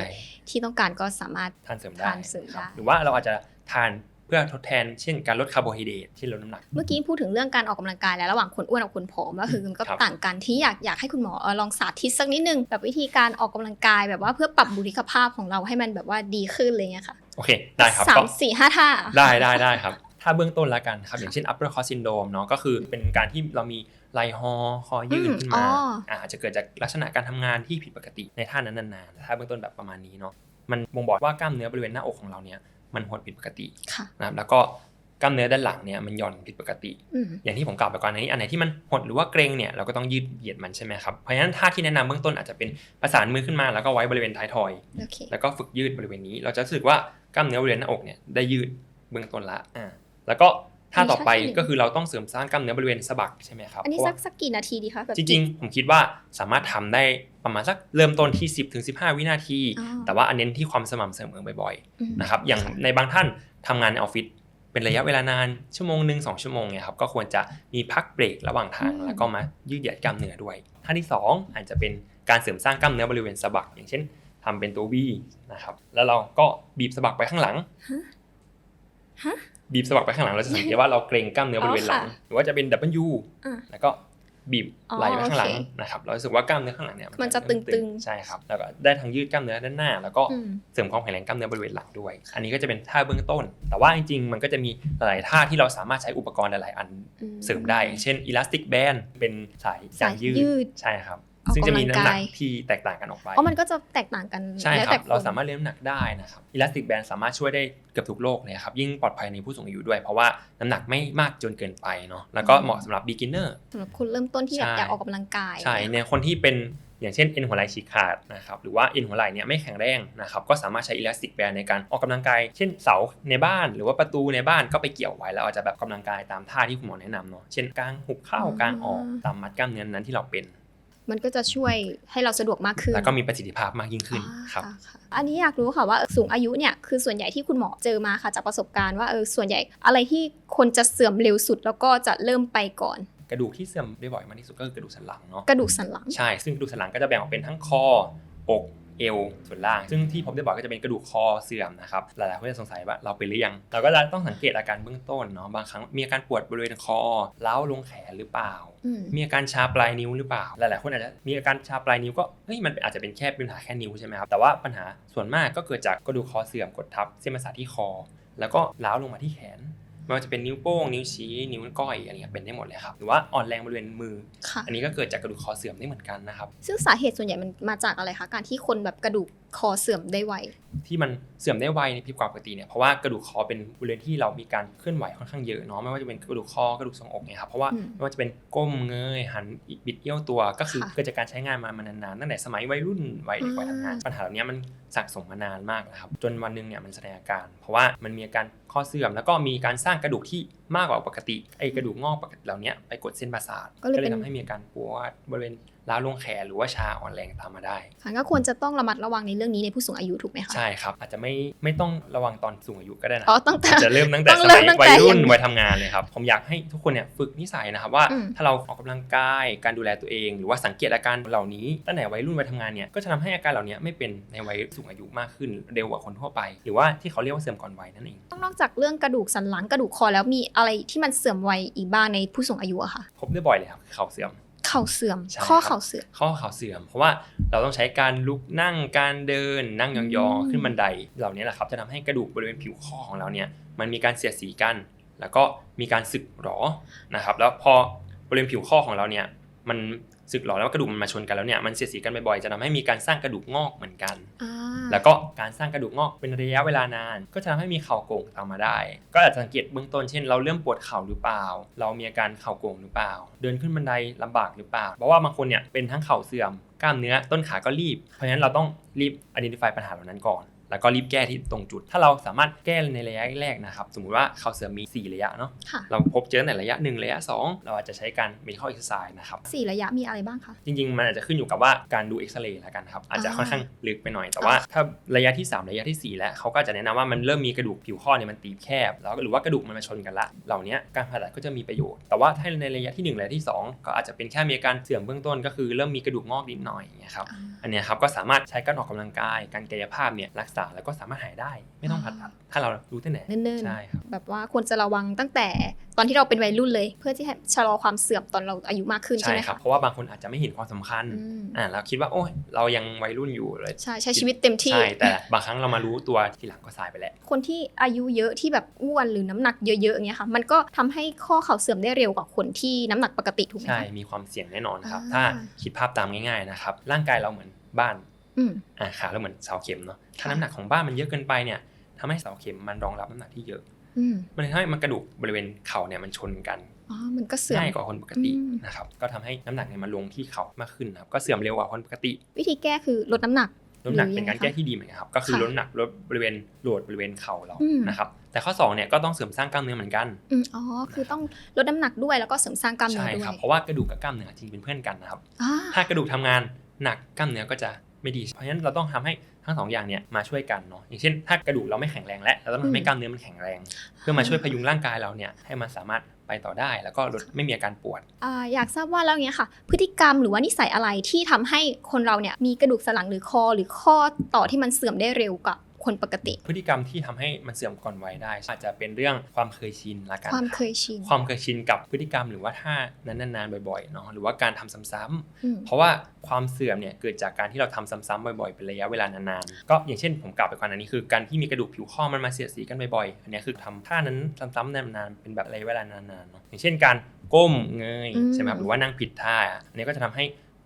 ที่ต้องการก็สามารถทานเสริมได้ทานเสริมครับได้หรือว่าเราอาจจะทานเพื่อทดแทนเช่นการลดคาร์โบไฮเดรตที่ลดน้ำหนัก เมื่อกี้พูดถึงเรื่องการออกกำลังกายแล้วระหว่างคนอ้วนกับคนผอมก็คือมันก็ครับต่างกันที่อยากอยากให้คุณหมอเออลองสาธิตสักนิดนึงแบบวิธีการออกกำลังกายแบบว่าเพื่อปรับบุคลิกภาพของเราให้มันแบบว่าดีขึ้นอะไรเงี้ยค่ะ โอเค ได้ครับสามก็สี่ห้าท่า ได้ได้ได้ครับ ถ้าเบื้องต้นละกันครับ อย่างเช่น upper core syndrome เนาะก็คือเป็นการที่เรามีไหล่ฮอคอยืดอืมขึ้นอ๋มาออาจจะเกิดจากลักษณะการทำงานที่ผิดปกติในท่านั้นนานๆถ้าเบื้องต้นแบบประมาณนี้เนาะมันบ่งบอกว่ากล้ามเนื้อบริเวณหน้าอกของเราเนี่ยมันหดผิดปกติค่ะนะครับแล้วก็กล้ามเนื้อด้านหลังเนี่ยมันหย่อนผิดปกติอืมอย่างที่ผมกล่าวไปก่อนหน้านี้อันไหนที่มันหดหรือว่าเกร็งเนี่ยเราก็ต้องยืดเหยียดมันใช่ไหมครับเพราะฉะนั้นท่าที่แนะนำเบื้องต้นอาจจะเป็นประสานมือขึ้นมาแล้วก็ไว้บริเวณท้ายทอยโอเคแล้วก็ฝึกยืดบริเวณนี้ เราจะรู้สึกว่า กล้ามเนื้อบริเวณหน้าอกเนี่ยได้ยืดเบื้องต้นละอ่าแล้วก็ท่าต่อไปมีท่าที่หนึ่งก็คือเราต้องเสริมสร้างกล้ามเนื้อบริเวณสะบักใช่ไหมครับอันนี้เพราะสัว่ากสักกี่นาทีดีคะแบบจริงๆ ผมคิดว่าสามารถทำได้ประมาณสักเริ่มต้นที่ 10ถึง15วินาทีอ๋อแต่ว่าอันเน้นที่ความสม่ำเสมอบ่อยอืมๆนะครับอย่างในบางท่านทำงานในออฟฟิศเป็นระยะเวลานานชั่วโมงหนึ่งสองชั่วโมงเนี่ยครับก็ควรจะมีพักเบรกระหว่างทางแล้วก็มายืดเหยียดกล้ามเนื้อด้วยท่าที่สองอาจจะเป็นการเสริมสร้างกล้ามเนื้อบริเวณสะบักอย่างเช่น ทำเป็นตัววีนะครับ แล้วเราก็บีบสะบักไปข้างหลังฮะบีบสะบักไปข้างหลังเราจะสังเกตว่าเราเกรงกล้ามเนื้อบริเวณหลังอ๋อค่ะหรือว่าจะเป็น W อะแล้วก็บีบอ๋อไหลไปข้างหลังโอเคนะครับ เรารู้สึกว่ากล้ามเนื้อข้างหลังเนี่ยมันจะเริ่ตึงๆใช่ครับ แล้วก็ได้ทั้งยืดกล้ามเนื้อด้านหน้า แล้วก็อืมเสริมความแข็งแรงกล้ามเนื้อบริเวณหลังด้วย อันนี้ก็จะเป็นท่าเบื้องต้น แต่ว่าจริงๆ มันก็จะมีหลายๆท่าที่เราสามารถใช้อุปกรณ์หลายๆอันอืมเสริมได้ อย่างเช่น elastic band เป็นสายสายยางยืยืดใช่ครับออก ซึ่งจะมีน้ำหนักกำลังกายที่แตกต่างกันออกไปอ๋อมันก็จะแตกต่างกันใช่แล้วคแต่รับคนเราสามารถเลี้ยงน้ำหนักได้นะครับ elastic band สามารถช่วยได้เกือบทุกโรคเลยครับยิ่งปลอดภัยในผู้สูงอายุด้วย เพราะว่าน้ำหนักไม่มากจนเกินไปเนาะแล้วก็เหมาะสำหรับ beginner สำหรับคนเริ่มต้นที่แบบใช่อยากออกกำลังกายใช่ในคนที่เป็นอย่างเช่นเอ็นหัวไหล่ฉีกขาดนะครับหรือว่าเอ็นหัวไหล่เนี่ยไม่แข็งแรงนะครับก็สามารถใช้ elastic band ในการออกกำลังกาย เช่นเสาในบ้าน หรือว่าประตูในบ้านก็ไปเกี่ยวไว้แล้วอาจจะแบบกำลังกายตามท่าที่คุณหมอแนะนำเนาะเช่นกางหุบเข้ากางออกตามมัดกล้ามเนื้อนั้นที่เราเป็น มันก็จะช่วยให้เราสะดวกมากขึ้น แล้วก็มีประสิทธิภาพมากยิ่งขึ้นอ่าครับค่ะอันนี้อยากรู้ค่ะว่าสูงอายุเนี่ยคือส่วนใหญ่ที่คุณหมอเจอมาค่ะจากประสบการณ์ว่าเออส่วนใหญ่อะไรที่คนจะเสื่อมเร็วสุดแล้วก็จะเริ่มไปก่อนกระดูกที่เสื่อมได้บ่อยมากที่สุดก็คือกระดูกสันหลังเนาะกระดูกสันหลังใช่ซึ่งกระดูกสันหลังก็จะแบ่งออกเป็นทั้งคอ อก เอวส่วนล่าง ซึ่งที่พบได้บ่อยก็จะเป็นกระดูกคอเสื่อมนะครับหลายๆคนจะสงสัยว่าเราเป็นหรือยังเราก็จะต้องสังเกตอาการเบื้องต้นเนาะบางครั้งมีอาการปวดบริเวณคอเล้าวลงแขนหรือเปล่าอืมมีอาการชาปลายนิ้วหรือเปล่า หลายๆคนอาจจะมีอาการชาปลายนิ้วก็เฮ้ยมันอาจจะเป็นแค่ปัญหาแค่นิ้วใช่ไหมครับแต่ว่าปัญหาส่วนมากก็เกิดจากกระดูกคอเสื่อมกดทับเส้นประสาทที่คอ แล้วก็ล้าวลงมาที่แขน ไม่ว่าจะเป็นนิ้วโป้งนิ้วชี้ นิ้วก้อยอะไรเงี้ยเป็นได้หมดเลยครับหรือว่าอ่อนแรงบริเวณมือ ค่ะ อันนี้ก็เกิดจากกระดูกคอเสื่อมได้เหมือนกันนะครับ ซึ่งสาเหตุส่วนใหญ่มันมาจากอะไรคะ การที่คนแบบกระดูก คอเสื่อมได้ไวที่มันเสื่อมได้ไวในผิดกว่าปกติเนี่ยเพราะว่ากระดูกคอเป็นบริเวณที่เรามีการเคลื่อนไหวค่อนข้างเยอะเนาะไม่ว่าจะเป็นกระดูกคอกระดูกทรวงอกเนี่ยครับเพราะว่าอืมไม่ว่าจะเป็นก้มเงยหันบิดเอี้ยวตัว ก็คือค่ะเกิดจากการใช้งานมามานานๆตั้งแต่สมัยวัยรุ่นวัยเด็กวัยทำงานอ่าปัญหาเหล่านี้มันสะสมมานานมากนะครับจนวันหนึ่งเนี่ยมันแสดงอาการ เพราะว่ามันมีอาการข้อเสื่อม แล้วก็มีการสร้างกระดูกที่มากกว่าปกติไอ้กระดูกงอกปกติเหล่านี้ไปกดเส้นประสาทก็เลยเป็นทำให้มีอาการปวดบริเวณ ล้าวลงแขนหรือว่าชาอ่อนแรงตามมาได้ค่ะก็ควรจะต้องระมัดระวังในเรื่องนี้ในผู้สูงอายุถูกไหมคะใช่ครับอาจจะไม่ไม่ต้องระวังตอนสูงอายุก็ได้นะอ๋อตั้งแต่อาจจะเริ่มตั้งแต่ต้องสเริ่มัยมตั้งแต่วัยรุ่นยังวัยทำงานเลยครับผมอยากให้ทุกคนเนี่ยฝึกนิสัยนะครับว่าอืมถ้าเราออกกำลังกายการดูแลตัวเอง หรือว่าสังเกตอาการเหล่านี้ตั้งแต่วัยรุ่นวัยทำงานเนี่ยก็จะทำให้อาการเหล่านี้ไม่เป็นในวัยสูงอายุมากขึ้นเร็วกว่าคนทั่วไป หรือว่าที่เขาเรียกว่าเสื่อมก่อนวัยนั่นเองนอกจากเรื่องกระดูกสันหลังกระดูกคอแล้วมีอะไรที่มันเสื่อมไวอีกบ้างในผู้สูงอายุอะค่ะพบได้บ่อยเลยครับเข่าเสื่อม เข่าเสื่อม ใช่ข้อครับ เข่าเสื่อม ข้อเข่าเสื่อม เพราะว่าเราต้องใช้การลุกนั่งการเดินนั่งยองอืมๆขึ้นบันไดเหล่านี้แหละครับจะทำให้กระดูกบริเวณผิวข้อของเราเนี่ยมันมีการเสียดสีกัน แล้วก็มีการสึกหรอนะครับแล้วพอบริเวณผิวข้อของเราเนี่ยมัน สึกหรอแล้วกระดูกมันมาชนกันแล้วเนี่ยมันเสียดสีกันบ่อยๆจะทำให้มีการสร้างกระดูกงอกเหมือนกันอ่าแล้วก็การสร้างกระดูกงอกเป็นระยะเวลานาน ก็จะทำให้มีเข่าโก่งตามมาได้ ก็อาจจะสังเกตเบื้องต้นเช่น เราเริ่มปวดเข่าหรือเปล่า เรามีอาการเข่าโก่งหรือเปล่า เดินขึ้นบันไดลำบากหรือเปล่า เพราะว่าบางคนเนี่ยเป็นทั้งเข่าเสื่อมกล้ามเนื้อต้นขาก็รีบ เพราะฉะนั้นเราต้องรีบ identify ปัญหาเหล่านั้นก่อน แล้วก็รีบแก้ที่ตรงจุด ถ้าเราสามารถแก้ในระยะแรกนะครับ สมมุติว่าเข่าเสื่อมมี 4 ระยะเนาะค่ะเราพบเจอตั้งแต่ระยะ 1 ระยะ 2 เราอาจจะใช้การ medical exercise นะครับสี่ระยะมีอะไรบ้างคะ จริง ๆ มันอาจจะขึ้นอยู่กับว่าการดูเอ็กซเรย์แล้วกันครับ อาจจะอ่าค่อนข้างลึกไปหน่อย แต่ว่าถ้าระยะที่ 3 ระยะทีสี่4 แล้วเขาก็จะแนะนำว่ามันเริ่มมีกระดูกผิวข้อเนี่ยมันตีบแคบ แล้วหรือว่ากระดูกมันมาชนกันละ เหล่านี้การผ่าตัดก็จะมีประโยชน์ แต่ว่าถ้าในระยะที่ 1 ระยะที่ 2 ก็อาจจะเป็นแค่มีอาการเสื่อมเบื้องต้น ก็คือเริ่มมีกระดูกงอกนิดหน่อยอย่างเงี้ยครับอ่าอันเนี้ยครับก็สามารถใช้การออกกำลังกาย การกายภาพเนี่ยรักษาแล้วก็สามารถหายได้ ไม่ต้องผ่าตัดถ้าเรารู้ตั้งแต่เนิ่นใช่ครับๆแบบว่าควรจะระวังตั้งแต่ตอนที่เราเป็นวัยรุ่นเลย เพื่อที่ให้ชะลอความเสื่อมตอนเราอายุมากขึ้นใช่ใช่ไหมครับคะเพราะว่าบางคนอาจจะไม่เห็นความสำคัญอืมอ่าแล้วคิดว่าโอ้ยเรายังวัยรุ่นอยู่เลยใช่ใช้ชีวิตเต็มที่ใช่แต่บางครั้งเรามารู้ตัวทีหลังก็สายไปแล้วคนที่อายุเยอะที่แบบอ้วนหรือน้ำหนักเยอะๆอย่างเงี้ยค่ะมันก็ทำให้ข้อเข่าเสื่อมได้เร็วกว่าคนที่น้ำหนักปกติถูกไหมใช่คะมีความเสี่ยงแน่นอนครับอ่าถ้าคิดภาพตามง่ายๆนะครับร่างกายเราเหมือนบ้าน อืมอ่าขาเราเหมือนเสาเข็มเนาะถ้าค่ะน้ำหนักของบ้านมันเยอะเกินไปเนี่ยทำให้เสาเข็มมันรองรับน้ำหนักที่เยอะอืมมันทำให้มันกระดูกบริเวณเข่าเนี่ยมันชนกันอ๋อมันก็เสื่อมง่ายกว่าคนปกติอืมนะครับก็ทำให้น้ำหนักเนี่ยมันลงที่เข่ามากขึ้นนะครับก็เสื่อมเร็วกว่าคนปกติ วิธีแก้คือลดน้ำหนักลดน้ำหนักหรือเป็นการยังไงคะแก้ที่ดีเหมือนกันครับก็คือค่ะลดน้ำหนักลดบริเวณโหลดบริเวณเข่าเราอืมนะครับแต่ข้อสองเนี่ยก็ต้องเสริมสร้างกล้ามเนื้อเหมือนกันอืมอ๋อคือต้องลดน้ำหนักด้วยแล้วก็เสริมสร้างกล้ามเนื้อใช่ด้วครัยบเพราะว่ากระดูกกับกล้ามเนื้อจริงเป็นเพื่อนกันนะครับอ่าถ้ากระดูกทำงานหนักกล้ามเนื้อก็จะ ไม่ดี เพราะฉะนั้นเราต้องทำให้ทั้งสองอย่างเนี่ยมาช่วยกันเนาะอย่างเช่น ถ้ากระดูกเราไม่แข็งแรงแล้วเราต้องทำให้กล้ามเนื้อมันแข็งแรง เพื่อมาช่วยพยุงร่างกายเราเนี่ยให้มันสามารถไปต่อได้แล้วก็ลดไม่มีอาการปวดอ่าอยากทราบว่าแล้วเนี้ยค่ะ พฤติกรรมหรือว่านิสัยอะไรที่ทำให้คนเราเนี่ยมีกระดูกสันหลังหรือคอ หรือข้อต่อที่มันเสื่อมได้เร็วกับ คนปกติ พฤติกรรมที่ทำให้มันเสื่อมก่อนวัยได้ อาจจะเป็นเรื่องความเคยชินละกันความรับเคยชิน ความเคยชินกับพฤติกรรมหรือว่าท่านั้นนานๆบ่อยๆเนาะหรือว่าการทำซ้ำๆอืมเพราะว่าความเสื่อมเนี่ยเกิดจากการที่เราทำซ้ำๆบ่อยๆเป็นระยะเวลานานๆ ก็อย่างเช่นผมกล่าวไปก่อนอันนี้คือการที่มีกระดูกผิวข้อมันมาเสียดสีกันบ่อยๆอันเนี้ยคือทำท่านั้นซ้ำๆนานๆเป็นแบบระยะเวลานานๆเนาะอย่างเช่นการก้มเงยอืมใช่ไหมครับหรือว่านั่งผิดท่าอันนี้ก็จะทำให้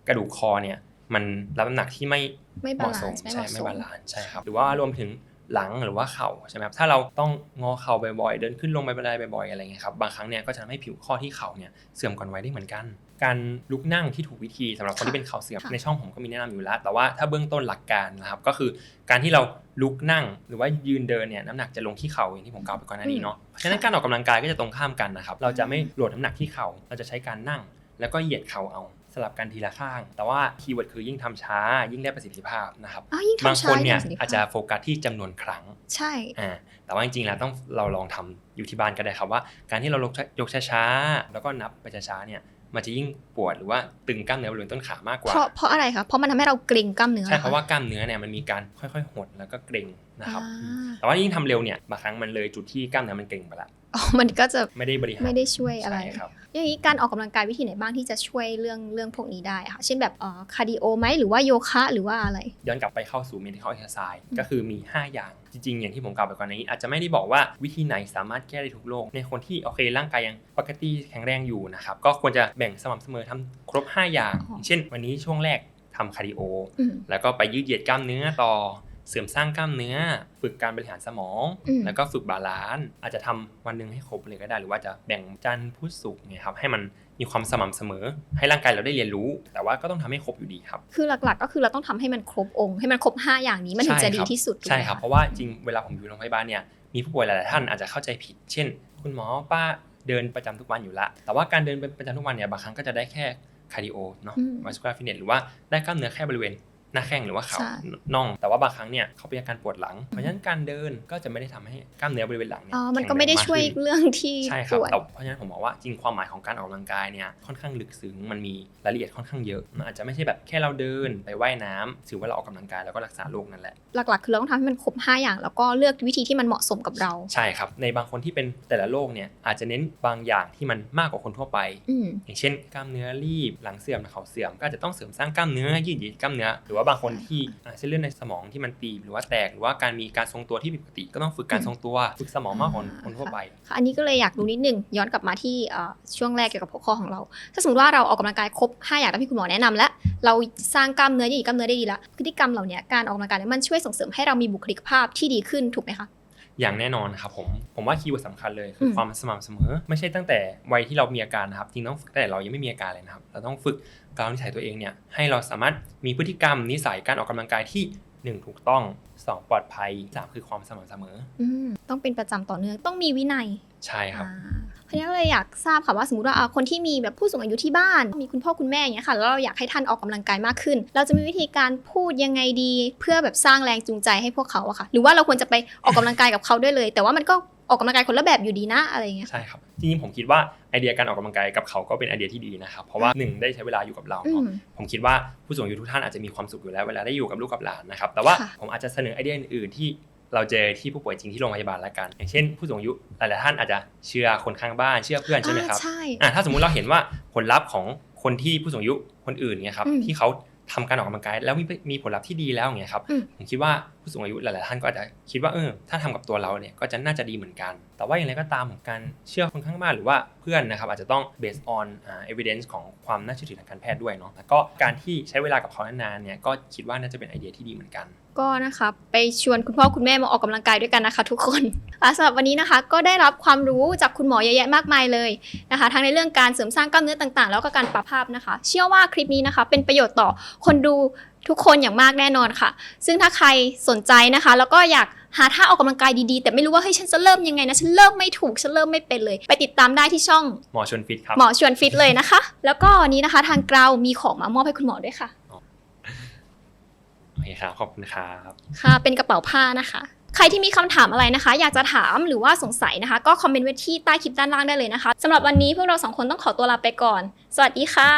กระดูกคอเนี่ย มันรับน้ำหนักที่ไม่ไม่เหบามาะลาสนมซ์ไม่เหใช่มาะสไม่มบาลานซ์ใช่ครับหรือว่ารวมถึงหลังหรือว่าเข่าใช่ไหมครับถ้าเราต้องงอเข่าบ่อยๆ เดินขึ้นลงไปบันไดบ่อยๆอะไรเงี้ยครับบางครั้งเนี่ยก็จะทำให้ผิวข้อที่เข่าเนี่ยเสื่อมก่อนวัยได้เหมือนกัน การลุกนั่งที่ถูกวิธีสำหรับคนที่เป็นเข่าเสื่อมค่ะในช่องผมก็มีแนะนำอยู่แล้ว แต่ว่าถ้าเบื้องต้นหลักการนะครับก็คือการที่เราลุกนั่งหรือว่ายืนเดินเนี่ยน้ำหนักจะลงที่เข่าอย่างที่ผมกล่าวไปก่อนหน้านี้เนาะเพราะฉะนั้นการออกกำลังกายก็จะตรงข้ามกันนะครับเราจะไม่โหลดน้ำหนักที่เข่าเราจะใช้การนั่ง แล้วก็เหยียดเข่าเอา สลับกันทีละข้าง แต่ว่าคีย์เวิร์ดคือยิ่งทำช้า ยิ่งได้ประสิทธิภาพนะครับอ้าวยิ่งบางทำคช้านเนี่ยงประสิทธิภพอาจจะโฟกัสที่จำนวนครั้งใช่อ่าแต่ว่าจริงๆแล้วต้องเราลองทำอยู่ที่บ้านก็ได้ครับว่า การที่เรายกยกช้าๆแล้วก็นับไปช้าๆเนี่ยมันจะยิ่งปวดหรือว่าตึงกล้ามเนื้อบริเวณต้นขามากกว่า เพราะเพราะอะไรคะเพราะมันทำให้เราเกร็งกล้ามเนื้อใช่หอเพราะว่ากล้ามเนื้อเนี่ยมันมีการค่อยๆหดแล้วก็เกร็งนะครับอ่าอืมแต่ว่ายิ่งทำเร็วเนี่ยบางครั้งมันเลยจุดที่กล้ามเนื้อมันเกร็งไปละอ๋อมันก็จะไม่ได้บริหารไม่ได้ช่วยอะไรใช่ครับอย่างนี้การออกกำลังกายวิธีไหนบ้างที่จะช่วยเรื่องเรื่องพวกนี้ได้อะคะเช่นแบบเอ่อคาร์ดิโอไหมหรือว่าโยคะหรือว่าอะไร ย้อนกลับไปเข้าสู่ medical exercise อืมก็คือมี 5 อย่างจริงๆ อย่างที่ผมกล่าวไปก่อนนี้ อาจจะไม่ได้บอกว่าวิธีไหนสามารถแก้ได้ทุกโรคในคนที่โอเคร่างกายยังปกติแข็งแรงอยู่นะครับก็ควรจะแบ่งสม่ำเสมอทำครบ5อย่างอ๋ออย่าง เช่น วันนี้ช่วงแรกทำคาร์ดิโออืมแล้วก็ไปยืดเหยียดกล้ามเนื้อต่อ เสริมสร้างกล้ามเนื้อ ฝึกการบริหารสมองอืมแล้วก็ฝึกบาลานซ์อาจจะทำวันหนึ่งให้ครบเลยก็ได้ หรือว่าจะแบ่งจันทร์พุธศุกร์เนี่ยครับให้มันมีความสม่ำเสมอ ให้ร่างกายเราได้เรียนรู้ แต่ว่าก็ต้องทำให้ครบอยู่ดีครับ คือหลักๆ ก็คือเราต้องทำให้มันครบองค์ ให้มันครบ 5 อย่างนี้มันถึงจะดีที่สุดถูกใช่ไหมครับะเพราะว่าจริงเวลาผมอยู่โรงพยาบาลเนี่ยมีผู้ป่วยหลายๆท่านอาจจะเข้าใจผิด เช่น คุณหมอป้าเดินประจำทุกวันอยู่ละ แต่ว่าการเดินเป็นประจำทุกวันเนี่ยบางครั้งก็จะได้แค่คาร์ดิโอเนาะอืมมัสคูลาฟิตเนสหรือว่าได้กล้ามเนื้อแค่บริเวณ หน้าแข้งหรือว่าเข่าใช่น่อง แต่ว่าบางครั้งเนี่ยเขาเป็นอาการปวดหลัง เพราะฉะนั้นการเดินก็จะไม่ได้ทำให้กล้ามเนื้อบริเวณหลังเนี่ยอ๋อมันแข็งก็ไม่ได้แรงากช่วยขึ้นเรื่องที่ใช่คปรับวดแต่เพราะฉะนั้นผมบอกว่าจริงความหมายของการออกกำลังกายเนี่ยค่อนข้างลึกซึ้งมันมีรายละเอียดค่อนข้างเยอะมันอาจจะไม่ใช่แบบแค่เราเดินไปว่ายน้ำถือว่าเราออกกำลังกายแล้วก็รักษาโรคนั่นแหละหลักๆคือเราต้องทำให้มันครบ5อย่าง แล้วก็เลือกวิธีที่มันเหมาะสมกับเราใช่ครับในบางคนที่เป็นแต่ละโรคเนี่ยอาจจะเน้นบางอย่างที่มันมากกว่าคนทั่วไปอืมอย่างเช่น กล้ามเนื้อรีบหลังเสื่อมเขาเสื่อมก็อาจจะต้องเสริมสร้างกล้ามเนื้อยืดหยุ่นกล้ามเนื้อหรือว่าบางคนที่อ่าเส้นเลือดในสมองที่มันตีบหรือว่าแตกหรือว่าการมีการทรงตัวที่ผิดปกติก็ต้องฝึกการทรงตัวฝึกสมองมากกว่าคนคนทั่วไปค่ะอันนี้ก็เลยอยากรู้นิดนึงย้อนกลับมาที่เอ่อช่วงแรกเกี่ยวกับหัวข้อของเรา ถ้าสมมติว่าเราออกกำลังกายครบ5อย่างที่พี่คุณหมอแนะนำแล้วเราสร้างกล้ามเนื้อยืดหยุ่นกล้ามเนื้อได้ดีแล้วพฤติกรรมเหล่านี้การออกกำลังกายเนี่ยมันช่วยส่งเสริมให้เรามีบุคลิกภาพที่ดีขึ้นถูกไหมคะ อย่างแน่นอนครับผม ผมว่าคีย์เวิร์ดสำคัญเลยคืออมความสม่ำเสมอ ไม่ใช่ตั้งแต่วัยที่เรามีอาการนะครับจริงต้องฝึกตั้งแต่เรายังไม่มีอาการเลยนะครับ เราต้องฝึกการนิสัยตัวเองเนี่ยให้เราสามารถมีพฤติกรรมนิสัยการออกกำลังกายที่ 1 ถูกต้อง 2 ปลอดภัย 3 คือความสม่ำเสมออืมต้องเป็นประจำต่อเนื่องต้องมีวินัย ใช่ครับอ่าเพราะฉะนั้นก็เลยอยากทราบค่ะว่าสมมติว่าอ่าคนที่มีแบบผู้สูงอายุที่บ้าน มีคุณพ่อคุณแม่อย่างเงี้ยค่ะแล้วเราอยากให้ท่านออกกำลังกายมากขึ้น เราจะมีวิธีการพูดยังไงดี เพื่อแบบสร้างแรงจูงใจให้พวกเขาอะค่ะ หรือว่าเราควรจะไปออกกำลังกายกับเขาด้วยเลย แต่ว่ามันก็ ออกกำลังกายคนละแบบอยู่ดีนะอะไรอย่างเงี้ยใช่ครับจริงๆผมคิดว่าไอเดียการออกกำลังกายกับเขาก็เป็นไอเดียที่ดีนะครับเพราะว่าหนึ่งได้ใช้เวลาอยู่กับเราอืเนาะมผมคิดว่าผู้สูงอายุทุกท่านอาจจะมีความสุขอยู่แล้วเวลาได้อยู่กับลูกกับหลานนะครับแต่ว่าค่ะผมอาจจะเสนอไอเดียอื่นๆที่เราเจอที่ผู้ป่วยจริงที่โรงพยาบาลละกัน อย่างเช่น ผู้สูงอายุหลายๆท่านอาจจะเชื่อคนข้างบ้านเชื่อเพื่อนใช่ไหมครับอ่าใช่อะถ้าสมมุติเราเห็นว่าผลลัพธ์ของคนที่ผู้สูงอายุคนอื่นเนี่ยครับอืมที่เขาทำการออกกำลังกายแล้วมีมีผลลัพธ์ที่ดีแล้วอย่างเงี้ยครับอืมผมคิดว่า ผู้สูงอายุหลายๆท่านก็อาจจะคิดว่าเออถ้าทำกับตัวเราเนี่ยก็จะน่าจะดีเหมือนกัน แต่ว่าอย่างไรก็ตามการเชื่อคนข้างบ้านหรือว่าเพื่อนนะครับอาจจะต้อง based on อ่า evidence ของความน่าเชื่อถือทางการแพทย์ด้วยเนาะแล้วก็การที่ใช้เวลากับเขานานๆเนี่ยก็คิดว่าน่าจะเป็นไอเดียที่ดีเหมือนกัน ก็นะคะไปชวนคุณพ่อคุณแม่มาออกกำลังกายด้วยกันนะคะ ทุกคนสำหรับวันนี้นะคะ ก็ได้รับความรู้จากคุณหมอเยอะแยะมากมายเลยนะคะ ทั้งในเรื่องการเสริมสร้างกล้ามเนื้อต่างๆ แล้วก็การปรับภาพนะคะ เชื่อว่าคลิปนี้นะคะ เป็นประโยชน์ต่อคนดูทุกคนอย่างมากแน่นอนค่ะ ซึ่งถ้าใครสนใจนะคะ แล้วก็อยากหาท่าออกกำลังกายดีๆ แต่ไม่รู้ว่าเฮ้ยฉันจะเริ่มยังไงนะ ฉันเริ่มไม่ถูก ฉันเริ่มไม่เป็นเลย ไปติดตามได้ที่ช่องหมอชวนฟิตครับ หมอชวนฟิตเลยนะคะ แล้วก็วันนี้นะคะทางเรามีของมามอบให้คุณหมอด้วยค่ะ โอเคครับ ขอบคุณครับ ค่ะ เป็นกระเป๋าผ้านะคะ ใครที่มีคำถามอะไรนะคะ อยากจะถามหรือว่าสงสัยนะคะ ก็คอมเมนต์ไว้ที่ใต้คลิปด้านล่างได้เลยนะคะสำหรับวันนี้พวกเราสองคนต้องขอตัวลาไปก่อน สวัสดีค่ะ